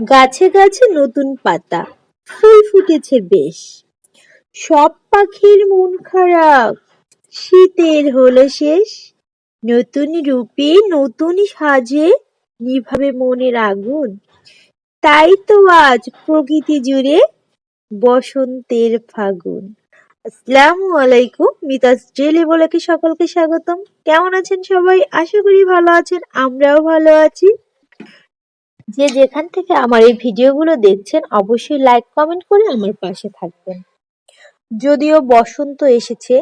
গাছে গাছে নতুন পাতা, ফুল ফুটেছে বেশ। সব পাখির মন খারাপ, শীতের হলো শেষ। নতুন রূপে নতুন সাজে নিভাবে মনের আগুন। তাই তো আজ প্রকৃতি জুড়ে বসন্তের ফাগুন। আসসালামু আলাইকুম, মিতাস ডেলি বলেকে সকলকে স্বাগতম। কেমন আছেন সবাই? আশা করি ভালো আছেন, আমরাও ভালো আছি। যে যেখান থেকে আমার এই ভিডিওগুলো দেখছেন, অবশ্যই লাইক কমেন্ট করে আমার পাশে থাকবেন। যদিও বসন্ত এসেছে,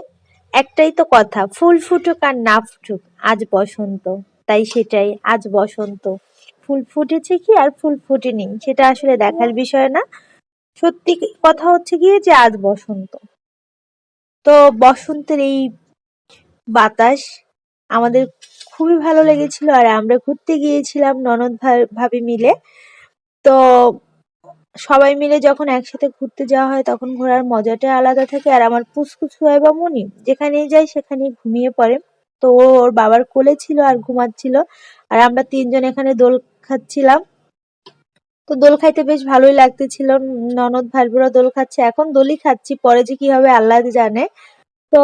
একটাই তো কথা, ফুল ফুটুক আর না ফুটুক, আজ বসন্ত। তাই সেটাই, আজ বসন্ত। ফুল ফুটেছে কি আর ফুল ফুটেনি, সেটা আসলে দেখার বিষয় না। সত্যি কথা হচ্ছে গিয়ে যে আজ বসন্ত। তো বসন্তের এই বাতাস আমাদের খুবই ভালো লেগেছিল আর আমরা ঘুরতে গিয়েছিলাম ননদ ভাবি মিলে। তো সবাই মিলে যখন একসাথে ঘুরতে যাওয়া হয় তখন ঘোরার মজাটা আলাদা থাকে। আর আমার পুসকুস বা মনি যেখানেই যাই সেখানেই ঘুমিয়ে পড়ে। তো ওর বাবার কোলে ছিল আর ঘুমাচ্ছিল। আর আমরা তিনজন এখানে দোল খাচ্ছিলাম। তো দোল খাইতে বেশ ভালোই লাগতেছিল। ননদ ভাইবোরা দোল খাচ্ছে। এখন দোলই খাচ্ছি। পরে যে কি হবে আল্লাহ জানে। তো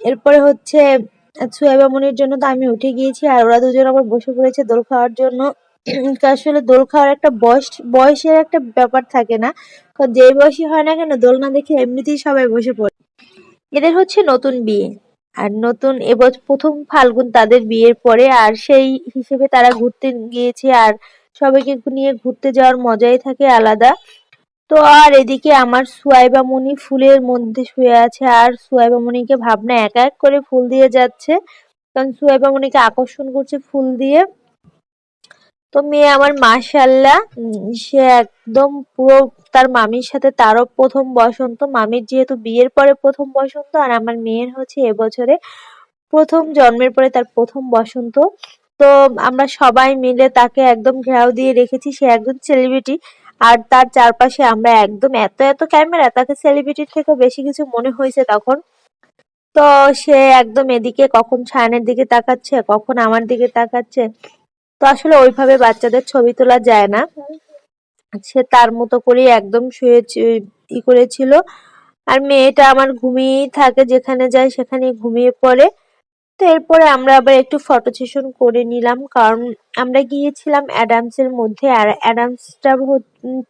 এরপরে হচ্ছে সুয়াইবা মনির জন্য তো আমি উঠে গিয়েছি আর ওরা দুজন আবার বসে পড়েছে দোল খাওয়ার জন্য। আসলে দোল খাওয়ার একটা বয়স, বয়সের একটা ব্যাপার থাকে না। যে বয়সী হয় না কেন, দোল না দেখে এমনিতেই সবাই বসে পড়ে। এদের হচ্ছে নতুন বিয়ে। আর নতুন এবছর প্রথম ফাল্গুন তাদের বিয়ের পরে, আর সেই হিসেবে তারা ঘুরতে গিয়েছে আর সবাইকে নিয়ে ঘুরতে যাওয়ার মজাই থাকে আলাদা। তো আর এদিকে আমার সুয়াইবা মনি ফুলের মধ্যে শুয়ে আছে, আর সুয়াইবা মনিকে ভাবনা এক এক করে ফুল দিয়ে যাচ্ছে। কারণ সুয়াইবা মনিকে আকর্ষণ করছে ফুল দিয়ে। তো মেয়ে আমার মাশাল্লাহ সে একদম পুরো তার মামির সাথে তারও প্রথম বসন্ত। মামির যেহেতু বিয়ের পরে প্রথম বসন্ত, আর আমার মেয়ের হচ্ছে এবছরে প্রথম জন্মের পরে তার প্রথম বসন্ত। তো আমরা সবাই মিলে তাকে একদম ঘেরাও দিয়ে রেখেছি। সে একদম সেলিব্রিটি আর তার চারপাশে আমরা একদম এত এত ক্যামেরা, তাকে সেলিব্রিটির থেকে বেশি কিছু মনে হয়েছে তখন। তো সে একদম এদিকে কখন ছায়ানের দিকে তাকাচ্ছে, কখন আমার দিকে তাকাচ্ছে। তো আসলে ওইভাবে বাচ্চাদের ছবি তোলা যায় না। সে তার মতো করেই একদম শুয়ে ই করেছিল। আর মেয়েটা আমার ঘুমিয়েই থাকে, যেখানে যায় সেখানে ঘুমিয়ে পড়ে। তো এরপরে আমরা আবার একটু ফটো সেশন করে নিলাম। কারণ আমরা গিয়েছিলাম অ্যাডামসের মধ্যে আর অ্যাডামসটা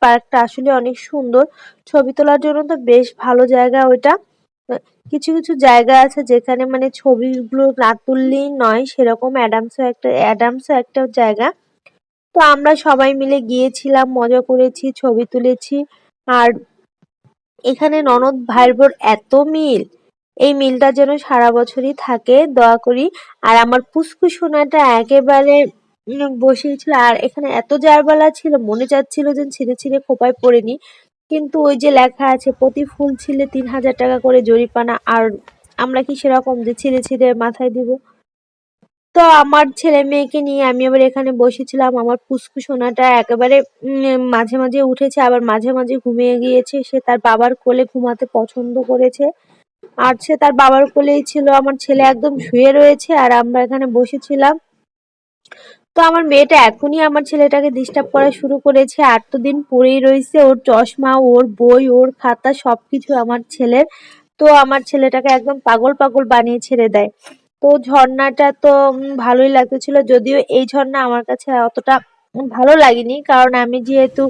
পার্কটা আসলে অনেক সুন্দর। ছবি তোলার জন্য তো বেশ ভালো জায়গা ওইটা। কিছু কিছু জায়গা আছে যেখানে মানে ছবিগুলো না তুললেই নয়, সেরকম অ্যাডামসও একটা অ্যাডামসও একটা জায়গা। তো আমরা সবাই মিলে গিয়েছিলাম, মজা করেছি, ছবি তুলেছি। আর এখানে ননদ ভাইয়ের বোর এত মিল। এই মিলটা যেন সারা বছরই থাকে, দোয়া করি। আর আমার পুষ্কু সোনাটা একেবারে বসেছিল আর এখানে এত জারবালা ছিল, মনে চাচ্ছিল যে ছিঁড়ে ছিঁড়ে খোপায় পড়েনি। কিন্তু ওই যে লেখা আছে, প্রতি ফুল ছিলে তিন হাজার টাকা করে জরিপানা আর আমরা কি সেরকম যে ছিঁড়ে ছিঁড়ে মাথায় দিব? তো আমার ছেলে মেয়েকে নিয়ে আমি আবার এখানে বসেছিলাম। আমার পুষ্কু সোনাটা একেবারে মাঝে মাঝে উঠেছে, আবার মাঝে মাঝে ঘুমিয়ে গিয়েছে। সে তার বাবার কোলে ঘুমাতে পছন্দ করেছে। আর সে তার বাবার কোলেই ছিল। আমার ছেলে একদম শুয়ে রয়েছে আর আমরা এখানে বসেছিলাম। তো আমার মেয়েটা এখনই আমার ছেলেটাকে ডিস্টার্ব করা শুরু করেছে। আর তো দিন পড়েই রয়েছে ওর চশমা, ওর বই, ওর খাতা, সবকিছু আমার ছেলের। তো আমার ছেলেটাকে একদম পাগল পাগল বানিয়ে ছেড়ে দেয়। তো ঝর্ণাটা তো ভালোই লাগতেছিল। যদিও এই ঝর্ণা আমার কাছে অতটা ভালো লাগেনি। কারণ আমি যেহেতু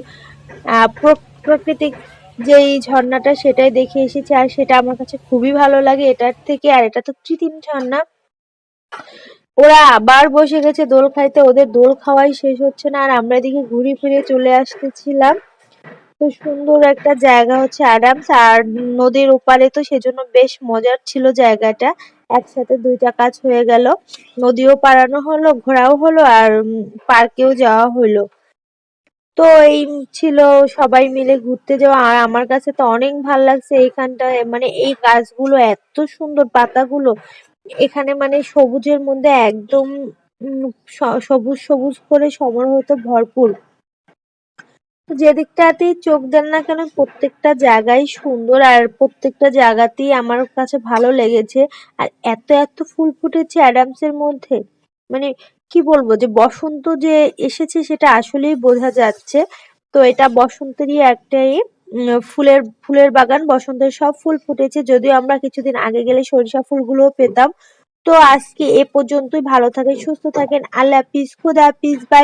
প্রাকৃতিক যে এই ঝর্ণাটা সেটাই দেখে এসেছি আর সেটা আমার কাছে খুবই ভালো লাগে এটার থেকে। আর এটা তো কৃত্রিম ঝর্ণা। ওরা আবার বসে গেছে দোল খাইতে। ওদের দোল খাওয়াই শেষ হচ্ছে না। আর আমরা এদিকে ঘুরে ফিরে চলে আসতেছিলাম। তো সুন্দর একটা জায়গা হচ্ছে অ্যাডামস আর নদীর ওপারে তো সেজন্য বেশ মজার ছিল জায়গাটা। একসাথে দুইটা কাজ হয়ে গেল। নদীও পারানো হলো, ঘোরাও হলো, আর পার্কেও যাওয়া হলো। তো এই ছিল সবাই মিলে ঘুরতে যাওয়া। আর আমার কাছে তো অনেক ভালো লাগছে এইখানটায়। মানে এই গাছগুলো, এত সুন্দর পাতাগুলো। এখানে মানে সবুজের মধ্যে একদম সবুজ সবুজ করে সমারোহ ভরপুর। যেদিকটাতেই চোখ দেন না কেন, প্রত্যেকটা জায়গায় সুন্দর। আর প্রত্যেকটা জায়গাতেই আমার কাছে ভালো লেগেছে। আর এত এত ফুল ফুটেছে অ্যাডামসের মধ্যে। মানে কি বলব যে বসন্ত যে এসেছে সেটা আসলেই বোঝা যাচ্ছে। তো এটা বসন্তেরই একটাই ফুলের ফুলের বাগান। বসন্তের সব ফুল ফুটেছে। যদিও আমরা কিছুদিন আগে গেলে সরিষা ফুলগুলোও পেতাম। তো আজকে এ পর্যন্তই। ভালো থাকেন, সুস্থ থাকেন। আল্লাহ হাফিজ। খুদা হাফিজ। বাই